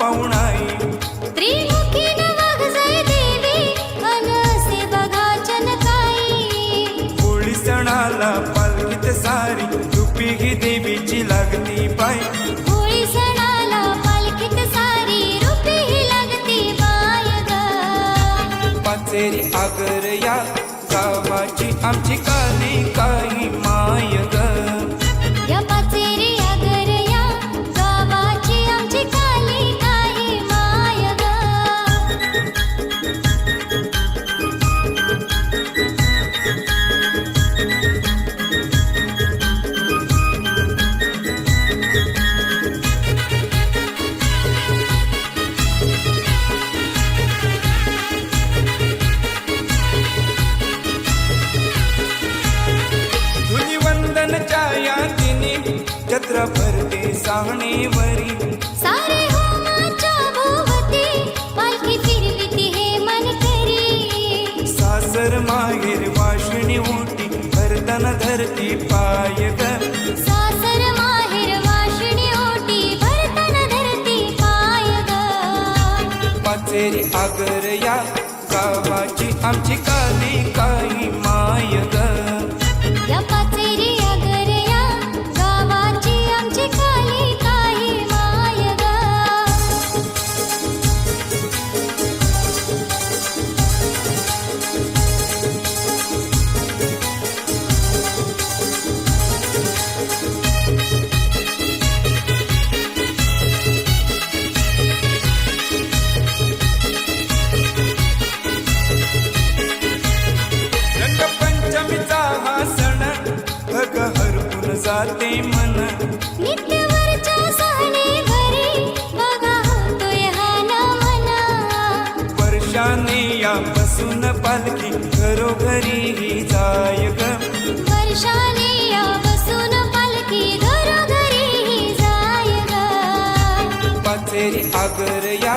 पाहुणाई. त्रिमुखी नवाग जय देवी अनसे बघा चनकाई होळी सणाला पालखीत सारी रुपी ही देवीची लागती पाय होळी सणाला पालखीत सारी रुपी ही लागती बाय ग. पाचेरी आगर या गावाची आमची काली. सांगणेवरी सारे होमाच्या भोवती पालखी फिरविती हे मन करी सासर माहेर वाशिणी ओटी भरताना धरती पाय ग. सासर माहेर वाशिणी ओटी भरताना धरती पाय ग. पाचेरी आगर या गावाची आमची काली काही जाते मन. वर्षाने यापासून पालखी घरोघरी ही जाय ग. वर्षाने पालखी घरोघरी जाय ग. पाचेरी आगर या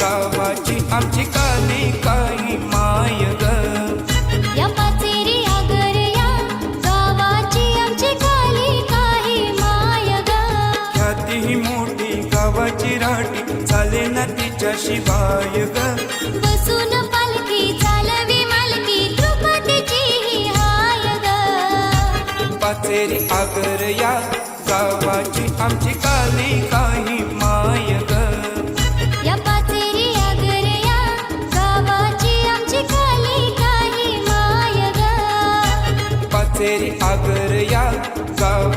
गावाची आमची काली काही माय ग. चाले ना तिच्या शिवाय ग. बसून पालखी चालवी मालकी द्रुपदची ही हाय ग. पाचेरी आगर या गावाची आमची काली काही माय ग. या पाचेरी आगर या गावाची आमची काली काही माय ग. पाचेरी आगर या काली